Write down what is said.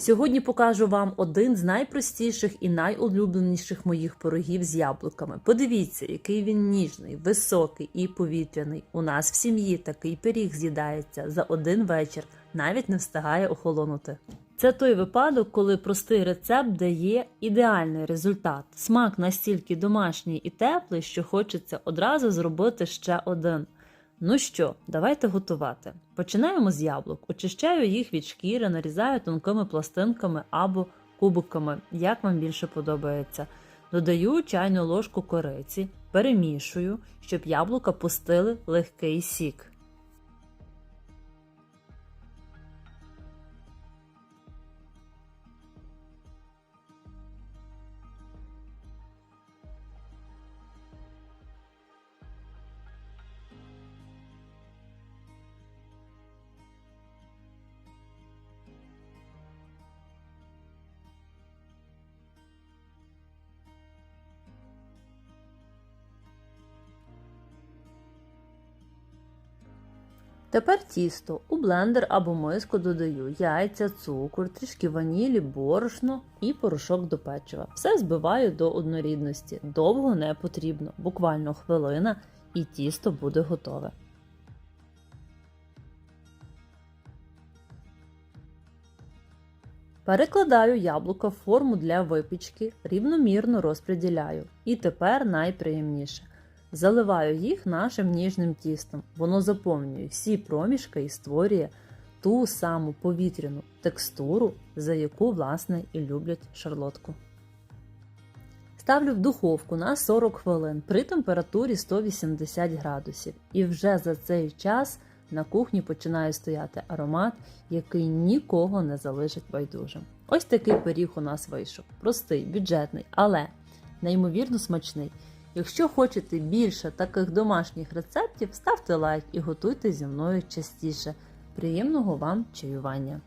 Сьогодні покажу вам один з найпростіших і найулюбленіших моїх пирогів з яблуками. Подивіться, який він ніжний, високий і повітряний. У нас в сім'ї такий пиріг з'їдається за один вечір, навіть не встигає охолонути. Це той випадок, коли простий рецепт дає ідеальний результат. Смак настільки домашній і теплий, що хочеться одразу зробити ще один. Ну що, давайте готувати. Починаємо з яблук. Очищаю їх від шкіри, нарізаю тонкими пластинками або кубиками, як вам більше подобається. Додаю чайну ложку кориці, перемішую, щоб яблука пустили легкий сік. Тепер тісто у блендер або миску додаю яйця, цукор, трішки ванілі, борошно і порошок до печива. Все збиваю до однорідності. Довго не потрібно, буквально хвилина, і тісто буде готове. Перекладаю яблука в форму для випічки, рівномірно розподіляю. І тепер найприємніше. Заливаю їх нашим ніжним тістом. Воно заповнює всі проміжки і створює ту саму повітряну текстуру, за яку, власне, і люблять шарлотку. Ставлю в духовку на 40 хвилин при температурі 180 градусів. І вже за цей час на кухні починає стояти аромат, який нікого не залишить байдужим. Ось такий пиріг у нас вийшов. Простий, бюджетний, але неймовірно смачний. Якщо хочете більше таких домашніх рецептів, ставте лайк і готуйте зі мною частіше. Приємного вам чаювання!